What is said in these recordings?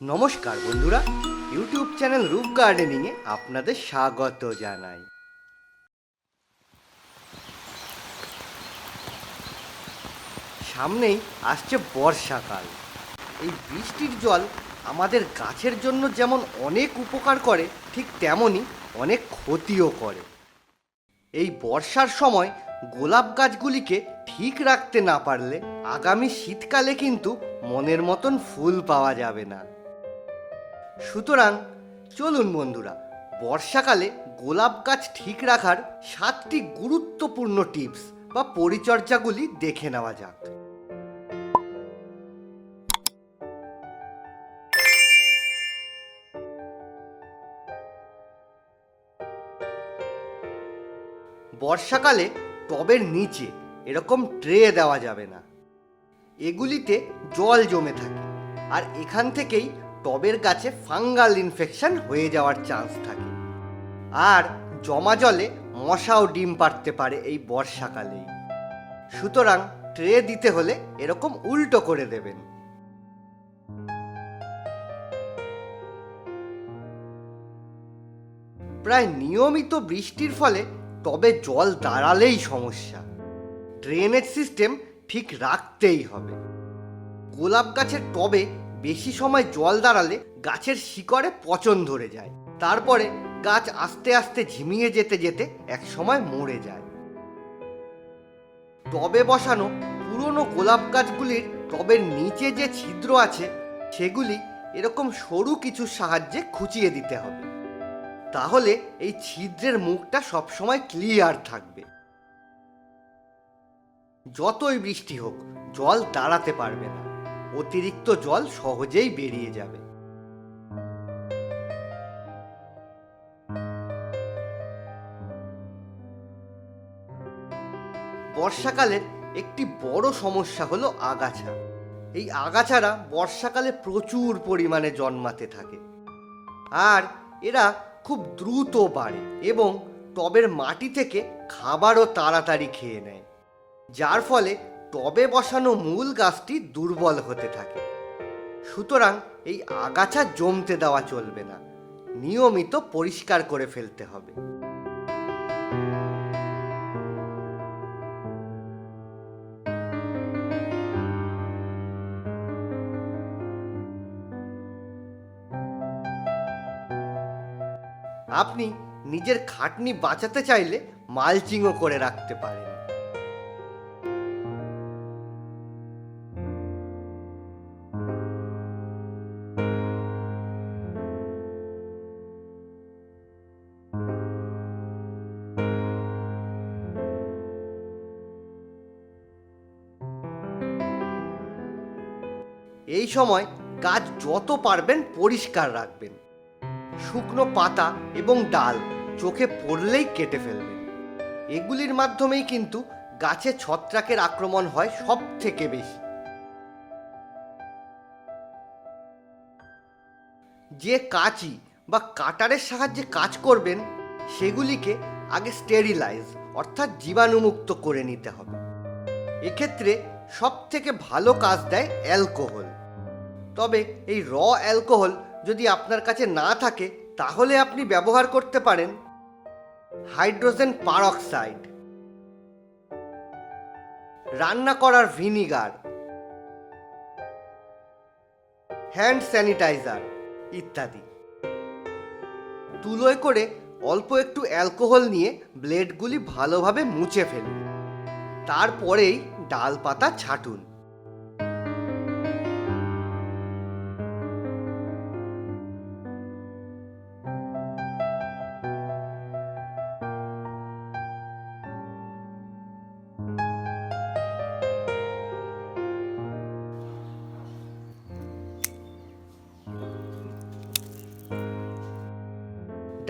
নমস্কার বন্ধুরা, YouTube channel রূপ গার্ডেনিংয়ে আপনাদের স্বাগত জানাই। সামনেই আসছে বর্ষাকাল। এই বৃষ্টির জল আমাদের গাছের জন্য যেমন অনেক উপকার করে, ঠিক তেমনই অনেক ক্ষতিও করে। এই বর্ষার সময় গোলাপ গাছগুলিকে ঠিক রাখতে না পারলে আগামী শীতকালে কিন্তু মনের মতন ফুল পাওয়া যাবে না। সুতরাং চলুন বন্ধুরা, বর্ষাকালে গোলাপ গাছ ঠিক রাখার সাতটি গুরুত্বপূর্ণ টিপস বা পরিচর্যাগুলি দেখে নেওয়া যাক। বর্ষাকালে টবের নিচে এরকম ট্রে দেওয়া যাবে না। এগুলিতে জল জমে থাকে। আর এখান থেকেই টবের গাছে ফাঙ্গাল ইনফেকশন হয়ে যাওয়ার চান্স থাকে। আর জমা জলে মশাও ডিম পাড়তে পারে এই বর্ষাকালেই সুতরাং ট্রে দিতে হলে এরকম উল্টো করে দেবেন। প্রায় নিয়মিত বৃষ্টির ফলে টবে জল দাঁড়ালেই সমস্যা। ড্রেনেজ সিস্টেম ঠিক রাখতেই হবে। গোলাপ গাছের টবে বেশি সময় জল দাঁড়ালে গাছের শিকড়ে পচন ধরে যায়। তারপরে গাছ আস্তে আস্তে ঝিমিয়ে যেতে যেতে এক সময় মরে যায়। টবে বসানো পুরনো গোলাপ গাছগুলির টবের নিচে যে ছিদ্র আছে, সেগুলি এরকম সরু কিছুর সাহায্যে খুঁচিয়ে দিতে হবে। তাহলে এই ছিদ্রের মুখটা সবসময় ক্লিয়ার থাকবে। যতই বৃষ্টি হোক, জল দাঁড়াতে পারবে না। অতিরিক্ত জল সহজেই বেরিয়ে যাবে। বর্ষাকালের একটি বড় সমস্যা হলো আগাছা। এই আগাছারা বর্ষাকালে প্রচুর পরিমাণে জন্মাতে থাকে। আর এরা খুব দ্রুত বাড়ে এবং টবের মাটি থেকে খাবারও তাড়াতাড়ি খেয়ে নেয়। যার ফলে টবে বসানো মূল গাছটি দুর্বল হতে থাকে। সুতরাং এই আগাছা জমতে দেওয়া চলবে না। নিয়মিত পরিষ্কার করে ফেলতে হবে। আপনি নিজের খাটনি বাঁচাতে চাইলে মালচিংও করে রাখতে পারেন। এই সময় গাছ যত পারবেন পরিষ্কার রাখবেন। শুকনো পাতা এবং ডাল চোখে পড়লেই কেটে ফেলবেন। এগুলির মাধ্যমেই কিন্তু গাছে ছত্রাকের আক্রমণ হয় সব থেকে বেশি। যে কাঁচি বা কাটারের সাহায্যে কাজ করবেন, সেগুলিকে আগে স্টেরিলাইজ, অর্থাৎ জীবাণুমুক্ত করে নিতে হবে। এক্ষেত্রে সব থেকে ভালো কাজ দেয় অ্যালকোহল। তবে এই র অ্যালকোহল যদি আপনার কাছে না থাকে, তাহলে আপনি ব্যবহার করতে পারেন হাইড্রোজেন পারক্সাইড রান্না করার ভিনিগার। হ্যান্ড স্যানিটাইজার ইত্যাদি। তুলোয় করে অল্প একটু অ্যালকোহল নিয়ে ব্লেডগুলি ভালোভাবে মুছে ফেলুন। তারপরেই ডাল পাতা ছাটুন।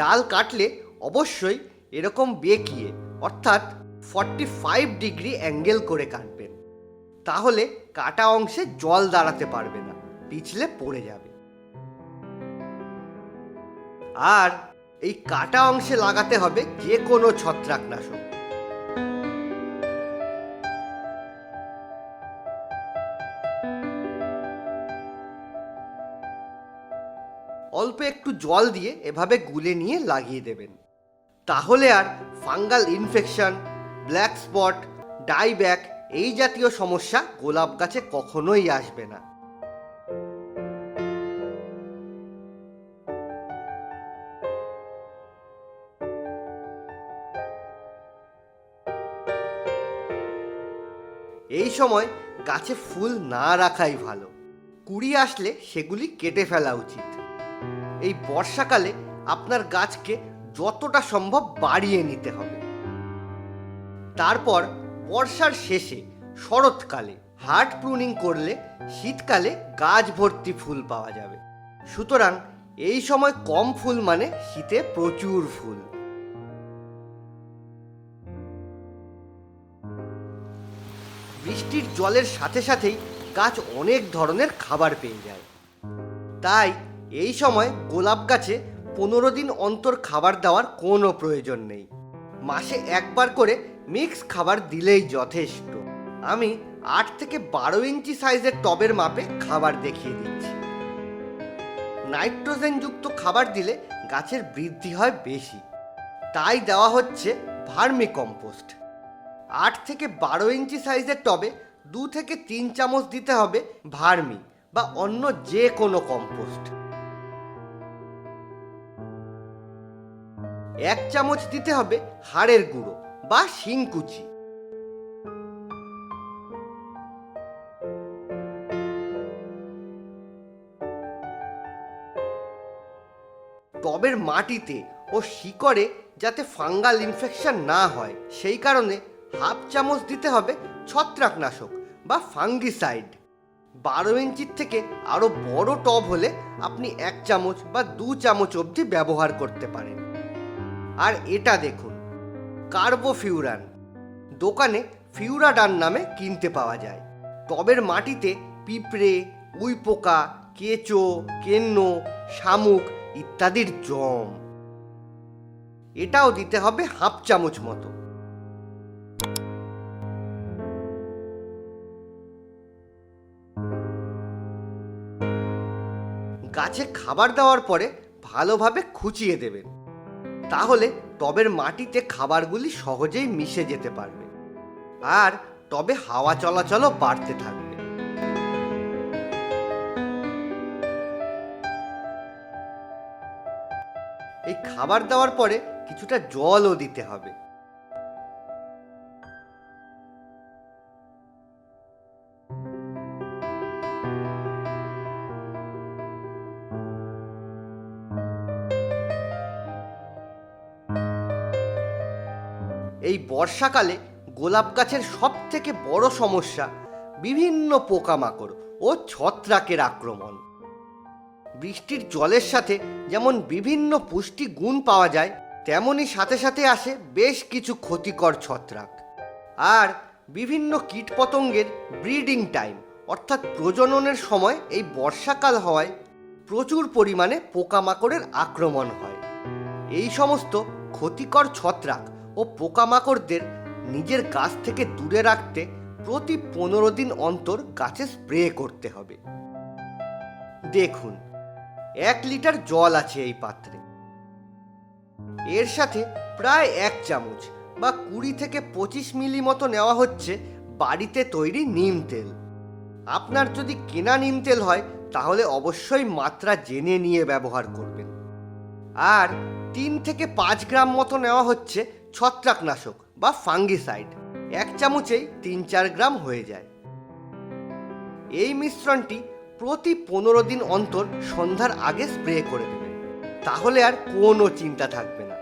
ডাল কাটলে অবশ্যই এরকম বেঁকিয়ে, অর্থাৎ ফর্টি ফাইভ ডিগ্রি অ্যাঙ্গেল করে কাটবেন। তাহলে কাটা অংশে জল দাঁড়াতে পারবে না, পিছলে পড়ে যাবে। আর এই কাটা অংশে লাগাতে হবে যে কোনো ছত্রাকনাশক। অল্প একটু জল দিয়ে এভাবে গুলে নিয়ে লাগিয়ে দেবেন। তাহলে আর fungal infection, black spot dieback এই জাতীয় সমস্যা গোলাপ গাছে কখনোই আসবে না। এই সময় গাছে ফুল না রাখাই ভালো। কুড়ি আসলে সেগুলি কেটে ফেলা উচিত। এই বর্ষাকালে আপনার গাছকে যতটা সম্ভব বাড়িয়ে নিতে হবে। তারপর বর্ষার শেষে শরৎকালে হার্ট প্রুনিং করলে শীতকালে গাছ ভর্তি ফুল পাওয়া যাবে। সুতরাং এই সময় কম ফুল মানে শীতে প্রচুর ফুল। বৃষ্টির জলের সাথে সাথেই গাছ অনেক ধরনের খাবার পেয়ে যায়। তাই এই সময় গোলাপ গাছে পনেরো দিন অন্তর খাবার দেওয়ার কোনো প্রয়োজন নেই। মাসে একবার করে মিক্স খাবার দিলেই যথেষ্ট। আমি আট থেকে বারো ইঞ্চি সাইজের টবের মাপে খাবার দেখিয়ে দিচ্ছি। নাইট্রোজেনযুক্ত খাবার দিলে গাছের বৃদ্ধি হয় বেশি। তাই দেওয়া হচ্ছে ভার্মি কম্পোস্ট আট থেকে বারো ইঞ্চি সাইজের টবে দু থেকে তিন চামচ দিতে হবে ভার্মি বা অন্য যে কোনো কম্পোস্ট। এক চামচ দিতে হবে হাড়ের গুঁড়ো বা শিংকুচি টবের মাটিতে ও শিকড়ে যাতে ফাঙ্গাল ইনফেকশন না হয়, সেই কারণে হাফ চামচ দিতে হবে ছত্রাকনাশক বা ফাঙ্গিসাইড। বারো ইঞ্চির থেকে আরও বড় টব হলে আপনি এক চামচ বা দু চামচ অবধি ব্যবহার করতে পারেন। আর এটা দেখুন কার্বো ফিউরান দোকানে ফিউরাডান নামে কিনতে পাওয়া যায়। টবের মাটিতে পিঁপড়ে, উইপোকা, কেঁচো, কেন্ন, শামুক ইত্যাদির জম। এটাও দিতে হবে হাফ চামচ মতো। গাছে খাবার দেওয়ার পরে ভালোভাবে খুঁচিয়ে দেবেন। তাহলে টবের মাটিতে খাবারগুলি সহজেই মিশে যেতে পারবে। আর টবে হাওয়া চলাচলও বাড়তে থাকবে। এই খাবার দেওয়ার পরে কিছুটা জলও দিতে হবে। এই বর্ষাকালে গোলাপ গাছের সব থেকে বড় সমস্যা বিভিন্ন পোকামাকড় ও ছত্রাকের আক্রমণ। বৃষ্টির জলের সাথে যেমন বিভিন্ন পুষ্টি গুণ পাওয়া যায়, তেমনই সাথে সাথে আসে বেশ কিছু ক্ষতিকর ছত্রাক। আর বিভিন্ন কীটপতঙ্গের ব্রিডিং টাইম, অর্থাৎ প্রজননের সময় এই বর্ষাকাল হওয়ায় প্রচুর পরিমাণে পোকামাকড়ের আক্রমণ হয়। এই সমস্ত ক্ষতিকর ছত্রাক ও পোকামাকড়দের নিজের গাছ থেকে দূরে রাখতে প্রতি পনেরো দিন অন্তর গাছে স্প্রে করতে হবে। দেখুন, এক লিটার জল আছে এই পাত্রে। এর সাথে প্রায় এক চামচ বা কুড়ি থেকে পঁচিশ মিলি মতো নেওয়া হচ্ছে বাড়িতে তৈরি নিম তেল। আপনার যদি কেনা নিম তেল হয়, তাহলে অবশ্যই মাত্রা জেনে নিয়ে ব্যবহার করবেন। আর তিন থেকে পাঁচ গ্রাম মতো নেওয়া হচ্ছে ছত্রাকনাশক বা ফাঙ্গিসাইড। এক চামচেই তিন চার গ্রাম হয়ে যায়। এই মিশ্রণটি প্রতি পনেরো দিন অন্তর সন্ধ্যার আগে স্প্রে করে দেবেন তাহলে আর কোনো চিন্তা থাকবে না।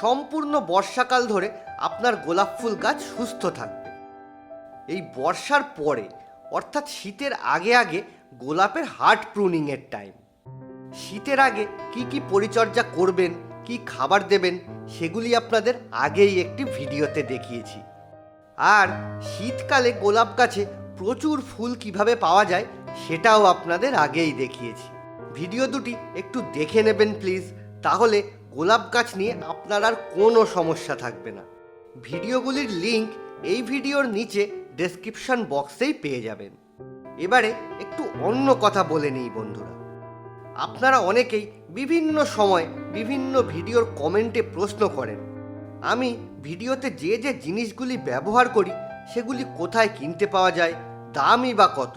সম্পূর্ণ বর্ষাকাল ধরে আপনার গোলাপ ফুল গাছ সুস্থ থাকবে। এই বর্ষার পরে, অর্থাৎ শীতের আগে আগে, গোলাপের হার্ট প্রুনিংয়ের টাইম। শীতের আগে কি কি পরিচর্যা করবেন কি খাবার দেবেন সেগুলি আপনাদের আগেই একটি ভিডিওতে দেখিয়েছি। আর শীতকালে গোলাপ গাছে প্রচুর ফুল কীভাবে পাওয়া যায় সেটাও আপনাদের আগেই দেখিয়েছি। ভিডিও দুটি একটু দেখে নেবেন প্লিজ, তাহলে গোলাপ গাছ নিয়ে আপনার আর কোনো সমস্যা থাকবে না। ভিডিওগুলির লিংক এই ভিডিওর নিচে ডেসক্রিপশন বক্সেই পেয়ে যাবেন। এবারে একটু অন্য কথা বলে নিই বন্ধুরা। আপনারা অনেকেই বিভিন্ন সময় বিভিন্ন ভিডিওর কমেন্টে প্রশ্ন করেন, আমি ভিডিওতে যে যে জিনিসগুলি ব্যবহার করি, সেগুলি কোথায় কিনতে পাওয়া যায়, দামই বা কত?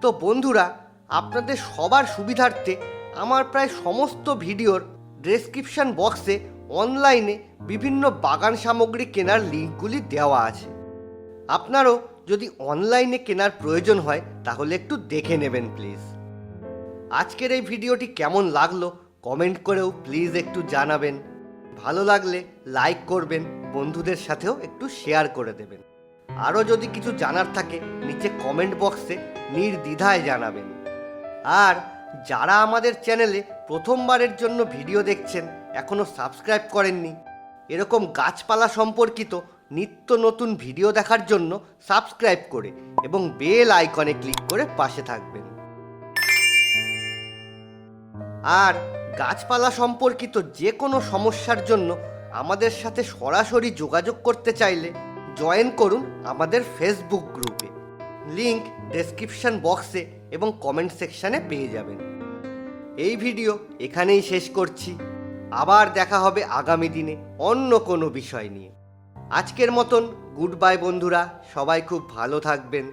তো বন্ধুরা, আপনাদের সবার সুবিধার্থে আমার প্রায় সমস্ত ভিডিওর ডেসক্রিপশন বক্সে অনলাইনে বিভিন্ন বাগান সামগ্রী কেনার লিঙ্কগুলি দেওয়া আছে। আপনারও যদি অনলাইনে কেনার প্রয়োজন হয়, তাহলে একটু দেখে নেবেন, প্লিজ। আজকের এই ভিডিওটি কেমন লাগল কমেন্ট করেও প্লিজ একটু জানাবেন। ভালো লাগলে লাইক করবেন, বন্ধুদের সাথেও একটু শেয়ার করে দেবেন। আরও যদি কিছু জানার থাকে, নিচে কমেন্ট বক্সে নির্দ্বিধায় জানাবেন। আর যারা আমাদের চ্যানেলে প্রথমবারের জন্য ভিডিও দেখছেন এখনও সাবস্ক্রাইব করেননি, এরকম গাছপালা সম্পর্কিত নিত্য নতুন ভিডিও দেখার জন্য সাবস্ক্রাইব করে এবং বেল আইকনে ক্লিক করে পাশে থাকবেন। আর গাছপালা সম্পর্কিত যে কোনো সমস্যার জন্য আমাদের সাথে সরাসরি যোগাযোগ করতে চাইলে জয়েন করুন আমাদের ফেসবুক গ্রুপে। লিংক ডেসক্রিপশন বক্সে এবং কমেন্ট সেকশানে পেয়ে যাবেন। এই ভিডিও এখানেই শেষ করছি। আবার দেখা হবে আগামী দিনে অন্য কোনো বিষয় নিয়ে। আজকের মতন গুড বাই বন্ধুরা, সবাই খুব ভালো থাকবেন।